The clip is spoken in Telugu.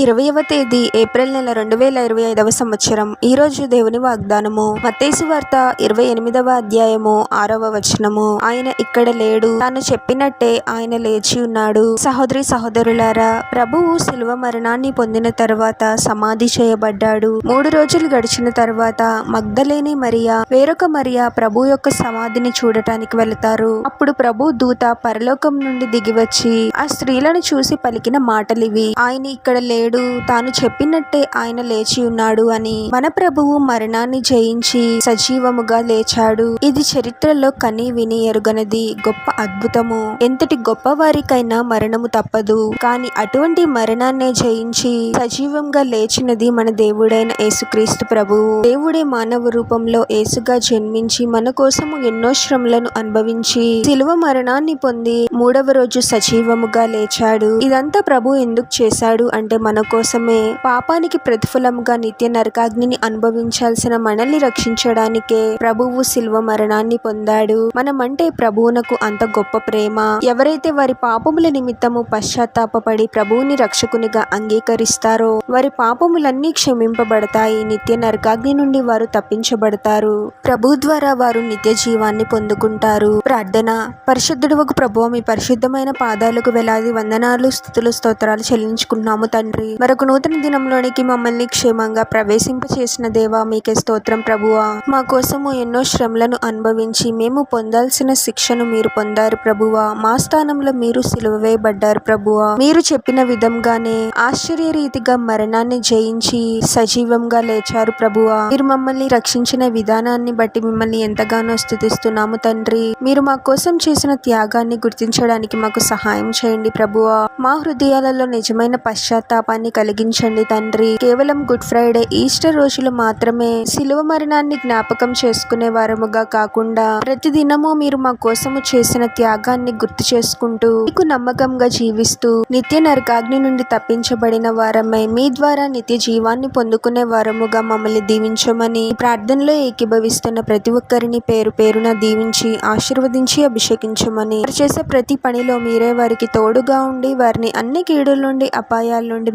ఇరవయవ తేదీ ఏప్రిల్ నెల రెండు వేల ఇరవై ఐదవ సంవత్సరం. ఈ రోజు దేవుని వాగ్దానము. మత్తేసు వార్త ఇరవై ఎనిమిదవ అధ్యాయము ఆరవ వచనము. ఆయన ఇక్కడ లేడు. తాను చెప్పినట్టే ఆయన లేచి ఉన్నాడు. సహోదరి సహోదరులారా ప్రభువు శిలువ మరణాన్ని పొందిన తర్వాత సమాధి చేయబడ్డాడు. మూడు రోజులు గడిచిన తర్వాత మగ్ధలేని మరియా వేరొక మరియా ప్రభు యొక్క సమాధిని చూడటానికి వెళతారు. అప్పుడు ప్రభు దూత పరలోకం నుండి దిగివచ్చి ఆ స్త్రీలను చూసి పలికిన మాటలివి. ఆయన ఇక్కడ లేడు. తాను చెప్పినట్టే ఆయన లేచి ఉన్నాడు అని మన ప్రభువు మరణాన్ని జయించి సజీవముగా లేచాడు. ఇది చరిత్రలో కని విని ఎరుగనది గొప్ప అద్భుతము. ఎంతటి గొప్ప వారికైనా మరణము తప్పదు. కానీ అటువంటి మరణాన్నే జయించి సజీవంగా లేచినది మన దేవుడైన యేసుక్రీస్తు ప్రభువు. దేవుడే మానవ రూపంలో యేసుగా జన్మించి మన కోసము ఎన్నో శ్రమలను అనుభవించి శిలువ మరణాన్ని పొంది మూడవ రోజు సజీవముగా లేచాడు. ఇదంతా ప్రభు ఎందుకు చేశాడు అంటే మన కోసమే పాపానికి ప్రతిఫలంగా నిత్య నరకాగ్నిని అనుభవించాల్సిన మనల్ని రక్షించడానికే ప్రభువు శిల్వ మరణాన్ని పొందాడు. మనమంటే ప్రభువునకు అంత గొప్ప ప్రేమ. ఎవరైతే వారి పాపముల నిమిత్తము పశ్చాత్తాపడి ప్రభువుని రక్షకునిగా అంగీకరిస్తారో వారి పాపములన్నీ క్షమింపబడతాయి. నిత్య నరకాగ్ని నుండి వారు తప్పించబడతారు. ప్రభు ద్వారా వారు నిత్య జీవాన్ని పొందుకుంటారు. ప్రార్థన. పరిశుద్ధుడు ఒక ప్రభు మీ పరిశుద్ధమైన పాదాలకు వేలాది వందనాలు స్థుతులు స్తోత్రాలు చెల్లించుకున్నాము తండ్రి. మరొక నూతన దినంలోనికి మమ్మల్ని క్షేమంగా ప్రవేశింపచేసిన దేవా మీకే స్తోత్రం ప్రభువా. మా కోసము ఎన్నో శ్రమలను అనుభవించి మేము పొందాల్సిన శిక్షను మీరు పొందారు ప్రభువా. మా స్థానంలో మీరు సిలువవేయబడ్డారు ప్రభువా. మీరు చెప్పిన విధంగానే ఆశ్చర్య రీతిగా మరణాన్ని జయించి సజీవంగా లేచారు ప్రభువా. మీరు మమ్మల్ని రక్షించిన విధానాన్ని బట్టి మిమ్మల్ని ఎంతగానో స్థుతిస్తున్నాము తండ్రి. మీరు మా కోసం చేసిన త్యాగాన్ని గుర్తించడానికి మాకు సహాయం చేయండి ప్రభువా. మా హృదయాలలో నిజమైన పశ్చాత్తాపాన్ని కలిగించండి తండ్రి. కేవలం గుడ్ ఫ్రైడే ఈస్టర్ రోజులు మాత్రమే శిలువ మరణాన్ని జ్ఞాపకం చేసుకునే వారముగా కాకుండా ప్రతి దినము మీరు మా కోసము చేసిన త్యాగాన్ని గుర్తు చేసుకుంటూ మీకు నమ్మకంగా జీవిస్తూ నిత్య నరకాగ్ని నుండి తప్పించబడిన వారమై మీ ద్వారా నిత్య జీవాన్ని పొందుకునే వారముగా మమ్మల్ని దీవించమని ప్రార్థనలో ఏకీభవిస్తున్న ప్రతి ఒక్కరిని పేరు పేరున దీవించి ఆశీర్వదించి అభిషేకించమని వారు చేసే ప్రతి పనిలో మీరే వారికి తోడుగా ఉండి వారిని అన్ని కీడుల నుండి అపాయాల నుండి